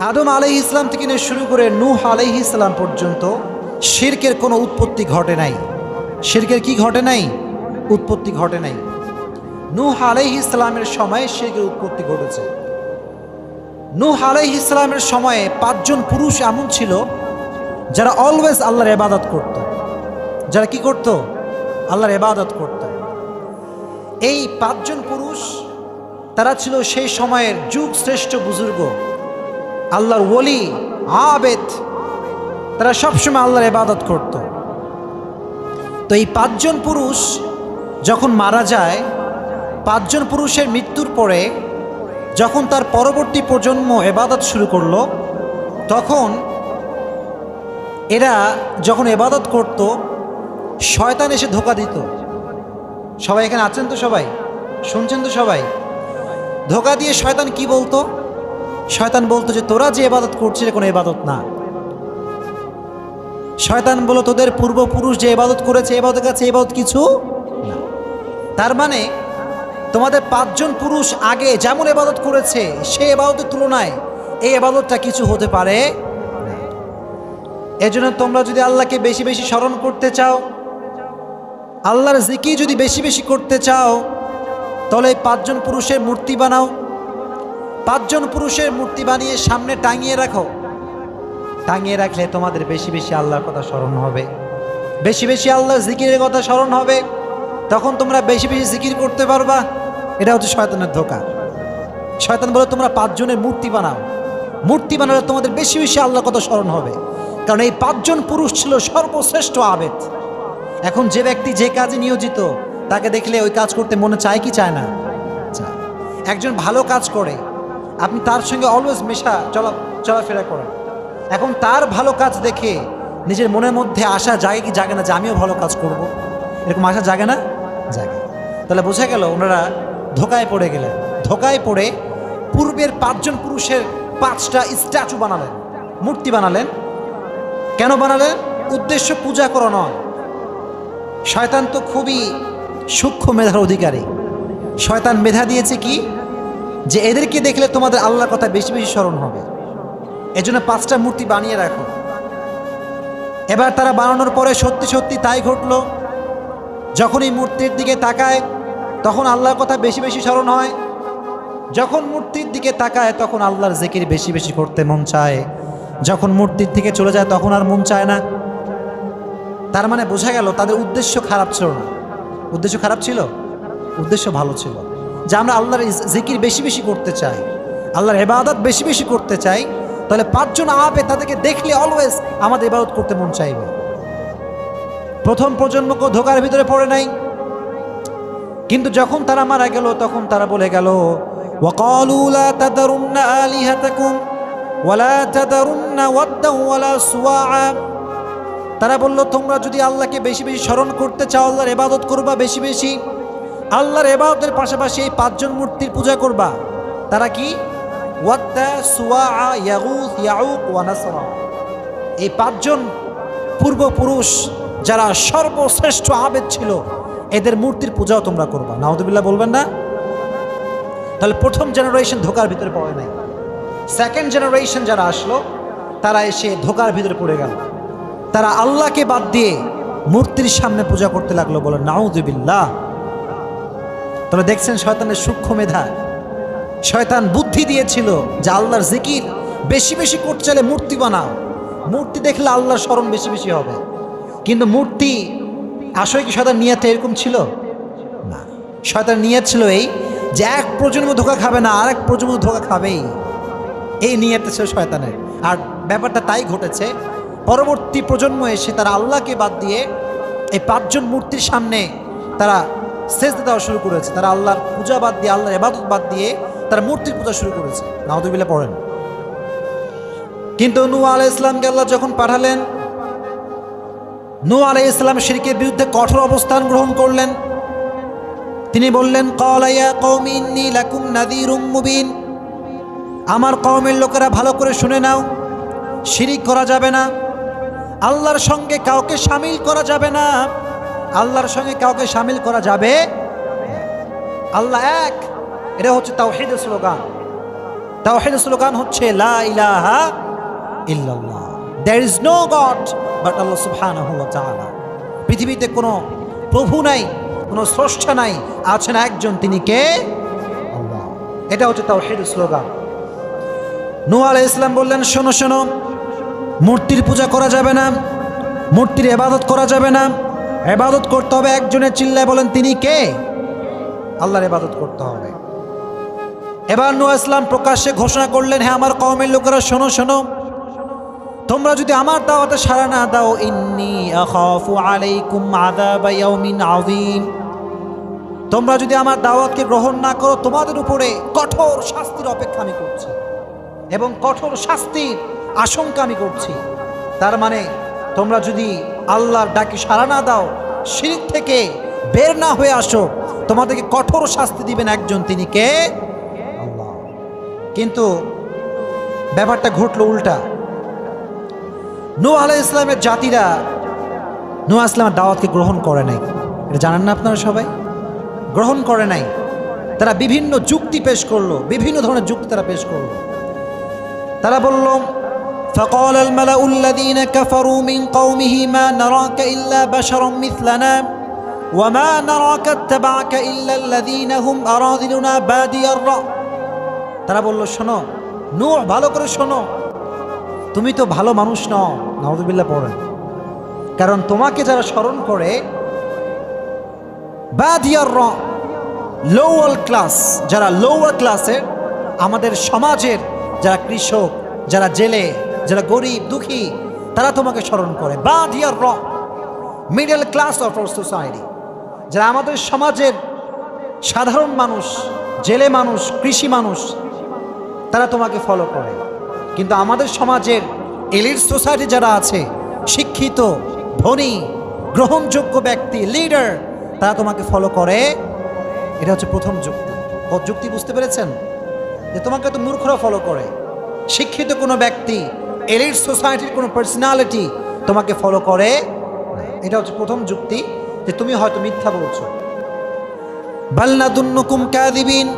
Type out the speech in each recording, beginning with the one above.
আদম আলাই ইসলাম থেকে নিয়ে শুরু করে নূহ আলাই ইসলাম পর্যন্ত শিরকের কোনো উৎপত্তি ঘটে নাই। শিরকের কি ঘটে নাই? উৎপত্তি ঘটে নাই। নূহ আলাই ইসলামের সময়ে শিরকের উৎপত্তি ঘটেছে। নূহ আলাই ইসলামের সময়ে পাঁচজন পুরুষ এমন ছিল যারা অলওয়েজ আল্লাহর এবাদত করত। যারা কি করত? আল্লাহর এবাদত করত। এই পাঁচজন পুরুষ, তারা ছিল সেই সময়ের যুগ শ্রেষ্ঠ বুজুর্গ। আল্লাহর ওলি, আবেদ। তারা সবসময় আল্লাহর ইবাদত করত। তো এই পাঁচজন পুরুষ যখন মারা যায়, পাঁচজন পুরুষের মৃত্যুর পরে যখন তার পরবর্তী প্রজন্ম এবাদত শুরু করল, তখন এরা যখন এবাদত করত, শয়তান এসে ধোকা দিত। সবাই এখানে আছেন তো সবাই? শুনছেন তো সবাই? ধোকা দিয়ে শয়তান কি বলতো? শয়তান বলতো যে, তোরা যে এবাদত করছিস কোনো এবাদত না। শয়তান বলো তোদের পূর্বপুরুষ যে এবাদত করেছে এবাদত কাছে এবাদত কিছু তার মানে তোমাদের পাঁচজন পুরুষ আগে যেমন এবাদত করেছে সে এবাদতের তুলনায় এই এবাদতটা কিছু হতে পারে এজন্য তোমরা যদি আল্লাহকে বেশি বেশি স্মরণ করতে চাও, আল্লাহর জিকি যদি বেশি বেশি করতে চাও, তাহলে এই পাঁচজন পুরুষের মূর্তি বানাও। পাঁচজন পুরুষের মূর্তি বানিয়ে সামনে টাঙিয়ে রাখো। টাঙিয়ে রাখলে তোমাদের বেশি বেশি আল্লাহর কথা স্মরণ হবে। বেশি বেশি আল্লাহর জিকিরের কথা স্মরণ হবে। তখন তোমরা বেশি বেশি জিকির করতে পারবা। এটা হচ্ছে শয়তানের ধোকা। শয়তান বলে, তোমরা পাঁচজনের মূর্তি বানাও। মূর্তি বানালে তোমাদের বেশি বেশি আল্লাহর কথা স্মরণ হবে। কারণ এই পাঁচজন পুরুষ ছিল সর্বশ্রেষ্ঠ আবেদ। এখন যে ব্যক্তি যে কাজে নিয়োজিত, তাকে দেখলে ওই কাজ করতে মনে চায় কি চায় না? একজন ভালো কাজ করে আপনি তার সঙ্গে অলওয়েজ মেশা, চলা, চলাফেরা করেন। এখন তার ভালো কাজ দেখে নিজের মনের মধ্যে আশা জাগে কি জাগে না যে আমিও ভালো কাজ করব। এরকম আশা জাগে না? জাগে। তাহলে বোঝা গেল ওনারা ধোকায় পড়ে গেলেন। ধোকায় পড়ে পূর্বের পাঁচজন পুরুষের পাঁচটা স্ট্যাচু বানালেন, মূর্তি বানালেন। কেন বানালেন? উদ্দেশ্য পূজা করা নয়। শয়তান তো খুবই সূক্ষ্ম মেধার অধিকারী। শয়তান মেধা দিয়েছে কি? যে এদেরকে দেখলে তোমাদের আল্লাহর কথা বেশি বেশি স্মরণ হবে। এজন্য পাঁচটা মূর্তি বানিয়ে রাখো। এবার তারা বানানোর পরে সত্যি সত্যি তাই ঘটলো। যখন এই মূর্তির দিকে তাকায়, তখন আল্লাহর কথা বেশি বেশি স্মরণ হয়। যখন মূর্তির দিকে তাকায়, তখন আল্লাহর জিকির বেশি বেশি করতে মন চায়। যখন মূর্তির দিকে চলে যায়, তখন আর মন চায় না। তার মানে বোঝা গেল, তাদের উদ্দেশ্য খারাপ ছিল না। উদ্দেশ্য খারাপ ছিল? উদ্দেশ্য ভালো ছিল। যে আমরা আল্লাহর ইস- জিকির বেশি বেশি করতে চাই আল্লাহর এবাদত বেশি বেশি করতে চাই তাহলে পাঁচজন আপে তাদেরকে দেখলে অলওয়েজ আমাদের ইবাদত করতে মন চাইবে প্রথম প্রজন্মকে ধোকার ভিতরে পড়ে নাই কিন্তু যখন তারা মারা গেল তখন তারা বলে গেল وقالوا لا تذرن آلهتكم ولا تذرن ودا ولا سواعا তারা বলল তোমরা যদি আল্লাহকে বেশি বেশি স্মরণ করতে চাও আল্লাহর এবাদত করবা বেশি বেশি আল্লাহর এবাদতের পাশাপাশি এই পাঁচজন মূর্তির পূজা করবা। তারা কি? এই পাঁচজন পূর্বপুরুষ যারা সর্বশ্রেষ্ঠ আবেদ ছিল, এদের মূর্তির পূজাও তোমরা করবা। নাউদুবিল্লাহ বলবেন না? তাহলে প্রথম জেনারেশন ধোকার ভিতরে পড়ে নাই। সেকেন্ড জেনারেশন যারা আসলো, তারা এসে ধোকার ভিতরে পড়ে গেল। তারা আল্লাহকে বাদ দিয়ে মূর্তির সামনে পূজা করতে লাগল বলে নাউদুবিল্লাহ তবে দেখছেন শয়তানের সূক্ষ্ম মেধা। শয়তান বুদ্ধি দিয়েছিল যে আল্লাহর জিকির বেশি বেশি করতে চাইলে মূর্তি বানাও। মূর্তি দেখলে আল্লাহর স্মরণ বেশি বেশি হবে। কিন্তু মূর্তি আসলে কি শয়তান নিয়াতে এরকম ছিল? না। শয়তান নিয়ত ছিল এই যে এক প্রজন্ম ধোকা খাবে না আর এক প্রজন্ম ধোকা খাবেই। এই নিয়তে ছিল শয়তানের। আর ব্যাপারটা তাই ঘটেছে, পরবর্তী প্রজন্ম এসে তারা আল্লাহকে বাদ দিয়ে এই পাঁচজন মূর্তির সামনে তারা সেজদা দেওয়া শুরু করেছে। তারা আল্লাহর পূজা বাদ দিয়ে, আল্লাহর এবাদত বাদ দিয়ে তারা মূর্তির পূজা শুরু করেছে। নাহদুবিল্লা পড়েন। কিন্তু নু আলাই ইসলামকে আল্লাহ যখন পাঠালেন নু আলাই ইসলাম শিরকের বিরুদ্ধে কঠোর অবস্থান গ্রহণ করলেন। তিনি বললেন কলাইয়া নাদিরুম মুবিন। আমার কওমের লোকেরা ভালো করে শুনে নাও, শিরিক করা যাবে না। আল্লাহর সঙ্গে কাউকে সামিল করা যাবে না। আল্লাহর সঙ্গে কাউকে সামিল করা যাবে? আল্লাহ এক। এটা হচ্ছে তাওহিদের স্লোগান। তাওহিদ স্লোগান হচ্ছে, লা ইলাহা ইল্লাল্লাহ। নো গড বাট পৃথিবীতে কোনো প্রভু নাই, কোনো স্রষ্টা নাই, আছেন একজন, তিনি কে? এটা হচ্ছে তাওহিদ স্লোগান। নূহ ইসলাম বললেন, শোনো শোনো, মূর্তির পূজা করা যাবে না, মূর্তির এবাদত করা যাবে না এবাদত করতে হবে, একজনের চিল্লায় বলেন, তিনি কে? আল্লাহর এবাদত করতে হবে। এবার নূহ ইসলাম প্রকাশ্যে ঘোষণা করলেন হ্যাঁ আমার কওমের লোকেরা, শোনো শোনো। তোমরা যদি আমার দাওয়াতে সাড়া না দাও, ইন্নি আলাইকুম তোমরা যদি আমার দাওয়াতকে গ্রহণ না করো, তোমাদের উপরে কঠোর শাস্তির অপেক্ষা আমি করছি এবং কঠোর শাস্তির আশঙ্কা আমি করছি। তার মানে তোমরা যদি আল্লাহর ডাকে সাড়া না দাও, শিরিক থেকে বের না হয়ে আসো, তোমাদেরকে কঠোর শাস্তি দিবেন একজন, তিনি কে? আল্লাহ। কিন্তু ব্যাপারটা ঘটলো উল্টা। নূ আলাহ ইসলামের জাতিরা নূ ইসলামের দাওয়াতকে গ্রহণ করে নাই। এটা জানেন না আপনারা সবাই? গ্রহণ করে নাই। তারা বিভিন্ন যুক্তি পেশ করল, বিভিন্ন ধরনের যুক্তি তারা পেশ করল। তারা বলল فقال الملأ الذين كفروا من قومه ما نراك إلا بشرا مثلنا وما نراك اتبعك إلا الذين هم أراذلنا بادي الرأي তারা বলল শোনো নূহ ভালো করে শোনো তুমি তো ভালো মানুষ নও নওয়াজবিল্লা পড়েন কারণ তোমাকে যারা স্মরণ করে বাদিয়ার র লোয়ার ক্লাস যারা লোয়ার ক্লাসের আমাদের সমাজের যারা কৃষক যারা জেলে যারা গরিব, দুঃখী, তারা তোমাকে স্মরণ করে। বাদিয়ার র। Middle class of our society. যারা আমাদের সমাজের সাধারণ মানুষ, জেলে মানুষ, কৃষি মানুষ, তারা তোমাকে ফলো করে। কিন্তু আমাদের সমাজের এলিট সোসাইটি যারা আছে, শিক্ষিত, ধনী, গ্রহণযোগ্য ব্যক্তি লিডার তারা তোমাকে ফলো করে। এটা হচ্ছে প্রথম যুক্তি। যুক্তি বুঝতে পেরেছেন? যে তোমাকে তো মূর্খরা ফলো করে। শিক্ষিত কোনো ব্যক্তি এলিট সোসাইটির কোনো পার্সোনালিটি তোমাকে ফলো করে এটা হচ্ছে প্রথম যুক্তি যে তুমি হয়তো মিথ্যা বলছো। বাল্লা দুন্নুকুম কাদিবিন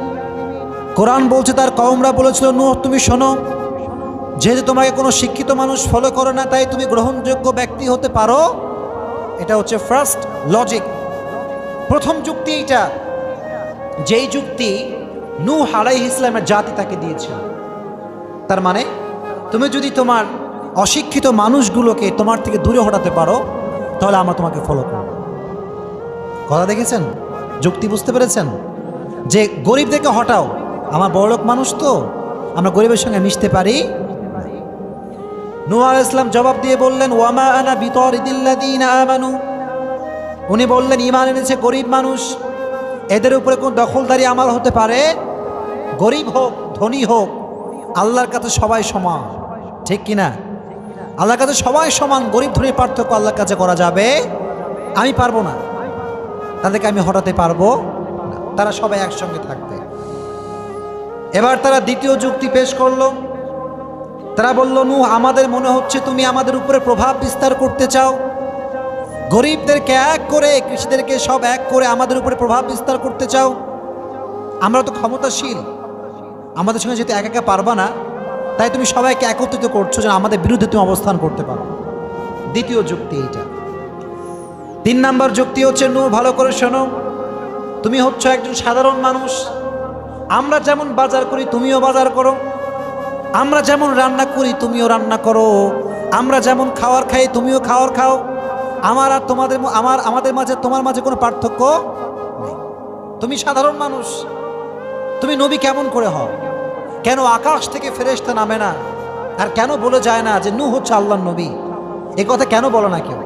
কোরআন বলছে, তার কওমরা বলেছিল, নূহ, তুমি শোনো, যেহেতু তোমাকে কোনো শিক্ষিত মানুষ ফলো করে না, তাই তুমি গ্রহণযোগ্য ব্যক্তি হতে পারো। এটা হচ্ছে ফার্স্ট লজিক প্রথম যুক্তি এইটা, যেই যুক্তি নু হারাই ইসলামের জাতি তাকে দিয়েছিল। তার মানে তুমি যদি তোমার অশিক্ষিত মানুষগুলোকে তোমার থেকে দূরে হটাতে পারো, তাহলে আমরা তোমাকে ফলো করব। কথা দেখেছেন? যুক্তি বুঝতে পেরেছেন? যে গরিবদেরকে হটাও, আমার বড়লোক মানুষ তো, আমরা গরিবের সঙ্গে মিশতে পারি? আলাইহিস ইসলাম জবাব দিয়ে বললেন, ওয়ামা আনা বিতরিদিল্লাদিনা আমানু। উনি বললেন ইমান এনেছে গরিব মানুষ। এদের উপরে কোন দখলদারি আমার হতে পারে? গরিব হোক, ধনী হোক, আল্লাহর কাছে সবাই সমান। ঠিক কিনা? আল্লাহর কাছে সবাই সমান, গরিব ধনীর পার্থক্য আল্লাহর কাছে করা যাবে? আমি পারব না। তাদেরকে আমি হটাতে পারব। তারা সবাই একসঙ্গে থাকবে। এবার তারা দ্বিতীয় যুক্তি পেশ করল। তারা বলল নু আমাদের মনে হচ্ছে তুমি আমাদের উপরে প্রভাব বিস্তার করতে চাও। গরিবদেরকে এক করে, কৃষিদেরকে সব এক করে আমাদের উপরে প্রভাব বিস্তার করতে চাও। আমরা তো ক্ষমতাশীল। আমাদের সঙ্গে যেহেতু একা একা পারবা না তাই তুমি সবাইকে একত্রিত করছ যে আমাদের বিরুদ্ধে তুমি অবস্থান করতে পারো। দ্বিতীয় যুক্তি এইটা। তিন নাম্বার যুক্তি হচ্ছে নু ভালো করে শোনো। তুমি হচ্ছ একজন সাধারণ মানুষ। আমরা যেমন বাজার করি, তুমিও বাজার করো। আমরা যেমন রান্না করি, তুমিও রান্না করো। আমরা যেমন খাওয়ার খাই, তুমিও খাওয়ার খাও। আমার আর তোমাদের আমার, আমাদের মাঝে, তোমার মাঝে কোনো পার্থক্য নেই। তুমি সাধারণ মানুষ। তুমি নবী কেমন করে হও? কেন আকাশ থেকে ফেরেশতা নামে না? আর কেন বলে যায় না যে নু হচ্ছে আল্লাহর নবী? এ কথা কেন বলো না কেউ?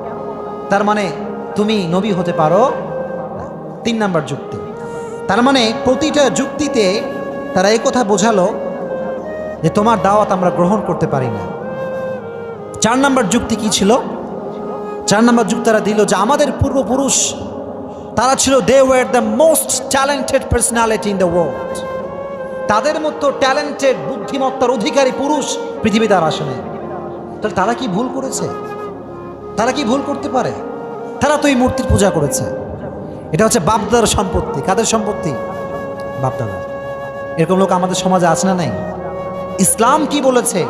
তার মানে তুমি নবী হতে পারো তিন নাম্বার যুক্তি। তার মানে প্রতিটা যুক্তিতে তারা কথা বোঝালো যে তোমার দাওয়াত আমরা গ্রহণ করতে পারি না। চার নাম্বার যুক্তি কি ছিল? চার নাম্বার যুক্তি তারা দিল যে আমাদের পূর্বপুরুষ, তারা ছিল they were the most talented personality in the world তাদের মতো ট্যালেন্টেড, বুদ্ধিমত্তার অধিকারী পুরুষ পৃথিবীতে আর আসে তাহলে তারা কি ভুল করেছে? তারা কি ভুল করতে পারে? তারা তো এই মূর্তির পূজা করেছে। এটা হচ্ছে বাপদার সম্পত্তি। কাদের সম্পত্তি? বাপদাদা এরকম লোক আমাদের সমাজে আছে না নাই? ইসলাম কি বলেছে?